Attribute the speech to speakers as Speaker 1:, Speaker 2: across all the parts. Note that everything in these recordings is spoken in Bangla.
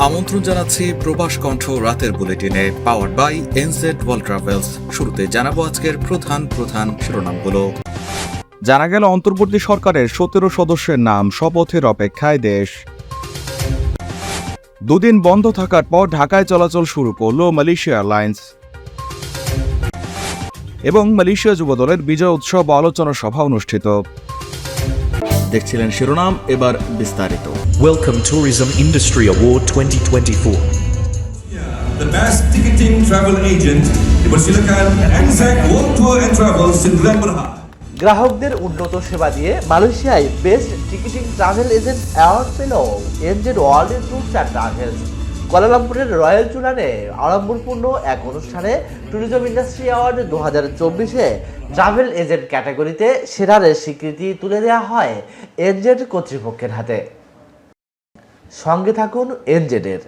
Speaker 1: আমন্ত্রণ জানাচ্ছি প্রবাস কণ্ঠ রাতের বুলেটিনে power by NZ world travels শুরুতে জানাব আজকের প্রধান প্রধান শিরোনামগুলো।
Speaker 2: জানা গেল, অন্তর্বর্তী সরকারের সতেরো সদস্যের নাম শপথের অপেক্ষায় দেশ। দুদিন বন্ধ থাকার পর ঢাকায় চলাচল শুরু করল মালয়েশিয়া এয়ারলাইন্স। এবং মালয়েশিয়া যুবদলের বিজয় উৎসব আলোচনা সভা অনুষ্ঠিত।
Speaker 1: দেখছিলেন শিরোনাম, এবার বিস্তারিত।
Speaker 3: Welcome Tourism Industry Award 2024.
Speaker 4: The best ticketing travel agent dipersilakan Anzac World Tour and Travels in Glen Berhad.
Speaker 5: গ্রাহকদের উন্নত সেবা দিয়ে মালয়েশিয়ায় best ticketing travel agent award পেল NZ world tours and travels কুয়ালালামপুরের royal চুলানে আড়ম্বরপূর্ণ এক অনুষ্ঠানে ট্যুরিজম ইন্ডাস্ট্রি অ্যাওয়ার্ড দু হাজার চব্বিশে ট্রাভেল এজেন্ট ক্যাটাগরিতে সেরারের স্বীকৃতি তুলে দেওয়া হয় এনজেড কর্তৃপক্ষের হাতে সঙ্গে থাকুন এনজেডের।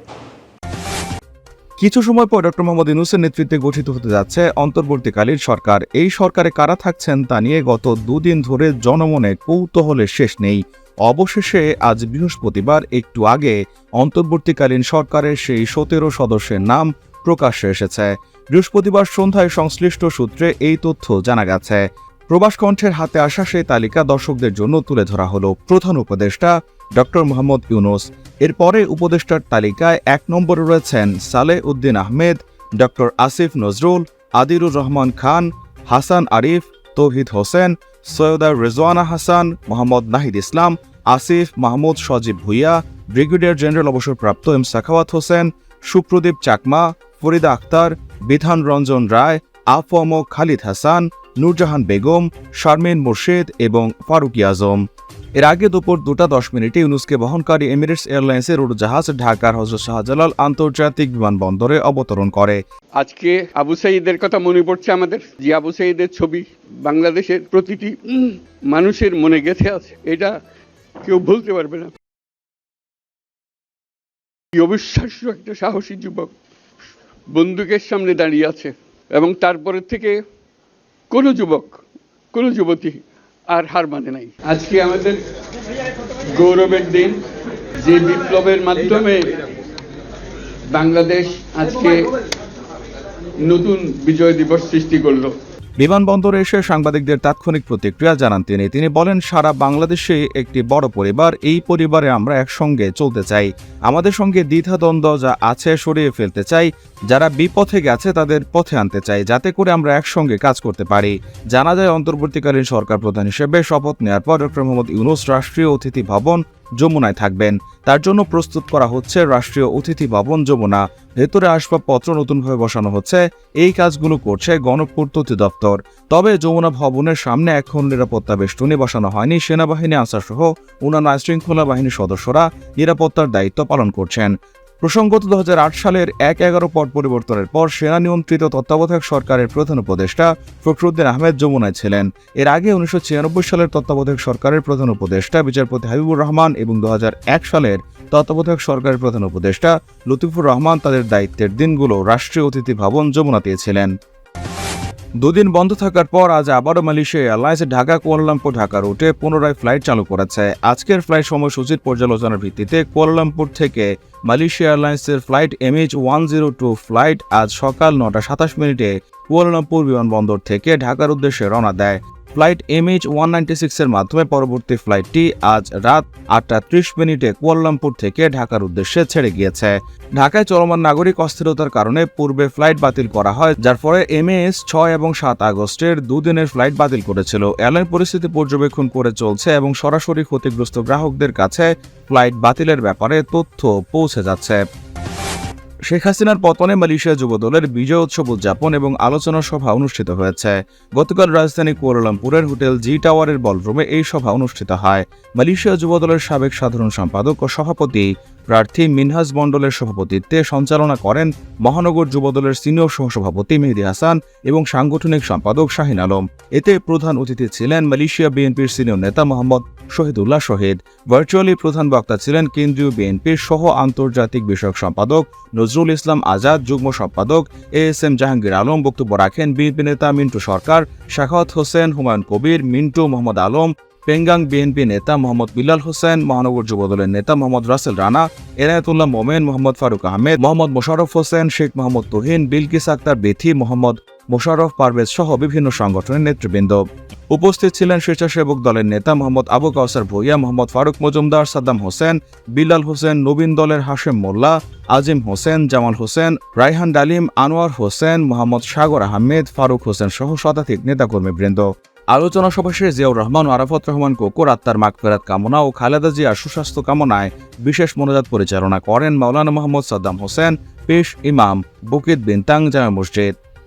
Speaker 2: কিছু সময় পর ডক্টর মোহাম্মদ ইউনুসের নেতৃত্বে গঠিত হতে যাচ্ছে অন্তর্বর্তীকালীন সরকার। এই সরকারে কারা থাকছেন তা নিয়ে গত দুদিন ধরে জনমনে কৌতূহলের শেষ নেই। অবশেষে আজ বৃহস্পতিবার একটু আগে অন্তর্বর্তীকালীন সরকারের সেই সতেরো সদস্যের নাম প্রকাশ্যে এসেছে। বৃহস্পতিবার সন্ধ্যায় সংশ্লিষ্ট সূত্রে এই তথ্য জানা গেছে। প্রবাস কণ্ঠের হাতে আসা সেই তালিকা দর্শকদের জন্য তুলে ধরা হলো প্রধান উপদেষ্টা ডক্টর মোহাম্মদ ইউনুস। এরপরে উপদেষ্টার তালিকায় এক নম্বরে রয়েছেন Salehuddin Ahmed, doctor Asif Nazrul, Adilur Rahman Khan, Hasan Arif, Touhid Hossain, Syeda Rizwana Hasan, Mohammad Nahid Islam, Asif Mahmud Sajib Bhuiyan, brigadier general অবসরপ্রাপ্ত এম সাখাওয়াত হোসেন, সুপ্রদীপ চাকমা, ফরিদা আক্তার বিধান রঞ্জন রায় আফম খালিদ হাসান নূরজাহান বেগম, শারমেন মোর্শেদ এবং ফারুকি আজম এর আগে দুপুর দুটা দশ মিনিটে ইউনুসকে বহনকারী এমিরেটস এয়ারলাইন্সের উড়োজাহাজ ঢাকার হজরত শাহজালাল আন্তর্জাতিক বিমানবন্দরে অবতরণ করে।
Speaker 6: আজকে আবু সাইদের কথা মনে পড়ছে আমাদের, যে আবু সাইদের ছবি বাংলাদেশের প্রতিটি মানুষের মনে গেঁথে আছে। এটা কেউ ভুলতে পারবে না। অবিশ্বাস্য একটা সাহসী যুবক বন্দুকের সামনে দাঁড়িয়ে আছে এবং তারপরের থেকে কোনো যুবক, কোনো যুবতী আর হার মানে নাই। আজকে আমাদের গৌরবের দিন, যে বিপ্লবের মাধ্যমে বাংলাদেশ আজকে নতুন বিজয় দিবস সৃষ্টি করল।
Speaker 2: বিমানবন্দরে এসে সাংবাদিকদের তাৎক্ষণিক প্রতিক্রিয়া জানান তিনি। তিনি বলেন, সারা বাংলাদেশে একটি বড় পরিবার, এই পরিবারে আমরা একসঙ্গে চলতে চাই। আমাদের সঙ্গে দ্বিধাদ্বন্দ্ব যা আছে সরিয়ে ফেলতে চাই। যারা বিপথে গেছে তাদের পথে আনতে চাই, যাতে করে আমরা একসঙ্গে কাজ করতে পারি। জানা যায়, অন্তর্বর্তীকালীন সরকার প্রধান হিসেবে শপথ নেওয়ার পর ডক্টর মোহাম্মদ ইউনুস রাষ্ট্রীয় অতিথি ভবন যমুনায় থাকবেন। তার জন্য প্রস্তুত করা হচ্ছে রাষ্ট্রীয় অতিথি ভবন যমুনা। ভেতরে আসবাবপত্র নতুনভাবে বসানো হচ্ছে। এই কাজগুলো করছে গণপূর্ত অধিদপ্তর তবে যমুনা ভবনের সামনে এখন নিরাপত্তা বেষ্টনী বসানো হয়নি। সেনাবাহিনী আনসার সহ অন্যান্য আইনশৃঙ্খলা বাহিনীর সদস্যরা নিরাপত্তার দায়িত্ব পালন করছেন। প্রসঙ্গত দুহাজার আট সালের এক এগারো পর পরিবর্তনের পর সেনা নিয়ন্ত্রিত তত্ত্বাবধায়ক সরকারের প্রধান উপদেষ্টা ফখরুদ্দিন আহমেদ যমুনায় ছিলেন। এর আগে উনিশশো ছিয়ানব্বই সালের তত্ত্বাবধায়ক সরকারের প্রধান উপদেষ্টা বিচারপতি হাবিবুর রহমান এবং দুহাজার এক সালের তত্ত্বাবধায়ক সরকারের প্রধান উপদেষ্টা লতিফুর রহমান তাদের দায়িত্বের দিনগুলো রাষ্ট্রীয় অতিথি ভবন যমুনা ছিলেন। দুদিন বন্ধ থাকার পর আজ আবারও Malaysia airlines Dhaka Kuala Lumpur Dhaka রুটে পুনরায় ফ্লাইট চালু করেছে। আজকের ফ্লাইট সময়সূচির পর্যালোচনার ভিত্তিতে কুয়ালালামপুর থেকে মালয়েশিয়া এয়ারলাইন্সের flight MH one zero two flight আজ সকাল নটা সাতাশ মিনিটে কুয়ালালামপুর বিমানবন্দর থেকে ঢাকার উদ্দেশ্যে রওনা দেয়। ফ্লাইট এমএইচ ওয়ান নাইনটি সিক্সের মাধ্যমে পরবর্তী ফ্লাইটটি আজ রাত আটটা ত্রিশ মিনিটে কুয়ালালামপুর থেকে ঢাকার উদ্দেশ্যে ছেড়ে গিয়েছে। ঢাকায় চলমান নাগরিক অস্থিরতার কারণে পূর্বে ফ্লাইট বাতিল করা হয়, যার ফলে এমএএস ছয় এবং সাত আগস্টের দুদিনের ফ্লাইট বাতিল করেছিল। এয়ারলাইন পরিস্থিতি পর্যবেক্ষণ করে চলছে এবং সরাসরি ক্ষতিগ্রস্ত গ্রাহকদের কাছে ফ্লাইট বাতিলের ব্যাপারে তথ্য পৌঁছে যাচ্ছে। শেখ হাসিনার পতনে মালয়েশিয়া যুবদলের বিজয় উৎসব উদযাপন এবং আলোচনা সভা অনুষ্ঠিত হয়েছে। গতকাল রাজধানী কুয়ালালামপুরের হোটেল জি টাওয়ারের বলরুমে এই সভা অনুষ্ঠিত হয়। মালয়েশিয়া যুবদলের সাবেক সাধারণ সম্পাদক ও সভাপতি প্রার্থী মিনহাজ মণ্ডলের সভাপতিত্বে সঞ্চালনা করেন মহানগর যুবদলের সিনিয়র সহসভাপতি মেহেদি হাসান এবং সাংগঠনিক সম্পাদক শাহিন আলম। এতে প্রধান অতিথি ছিলেন মালয়েশিয়া বিএনপির সিনিয়র নেতা মোহাম্মদ শহীদুল্লাহ শহীদ। ভার্চুয়ালি প্রধান বক্তা ছিলেন কেন্দ্রীয় বিএনপির সহ আন্তর্জাতিক বিষয়ক সম্পাদক নজরুল ইসলাম আজাদ, যুগ্ম সম্পাদক A S M Jahangir Alam, বক্তব্য রাখেন বিএনপি নেতা মিন্টু সরকার, শাখাওয়াত হোসেন, হুমায়ুন কবির, মিন্টু মোহাম্মদ আলম, পেঙ্গাং বিএনপি নেতা মোহাম্মদ বিলাল হোসেন, মহানগর যুবদলের নেতা মোহাম্মদ রাসেল রানা, এনায়েতুল্লাহ মোমেন, মোহাম্মদ ফারুক আহমেদ, মোহাম্মদ মোশাররফ হোসেন, শেখ মোহাম্মদ তুহিন, বিলকিস আক্তার বেথি, মোহাম্মদ মোশাররফ পারভেজ সহ বিভিন্ন সংগঠনের নেতৃবৃন্দ। উপস্থিত ছিলেন স্বেচ্ছাসেবক দলের নেতা মোহাম্মদ আবু কাউসার ভুইয়া, মোহাম্মদ ফারুক মজুমদার, সাদ্দাম হোসেন, বিলাল হোসেন, নবীন দলের হাশেম মোল্লা, আজিম হোসেন, জামাল হোসেন রাইহান ডালিম, আনোয়ার হোসেন, মোহাম্মদ সাগর আহমেদ, ফারুক হোসেন সহ শতাধিক নেতাকর্মীবৃন্দ। আলোচনা সভা শেষে জিয়াউর রহমান, আরাফত রহমান, কোকুর, আত্মার মাগফেরাত কামনা ও খালেদা জিয়ার সুস্বাস্থ্য কামনায় বিশেষ মোনাজাত পরিচালনা করেন মাওলানা মোহাম্মদ সাদ্দাম হোসেন, পেশ ইমাম বুকিত বিনতাং জামে মসজিদ।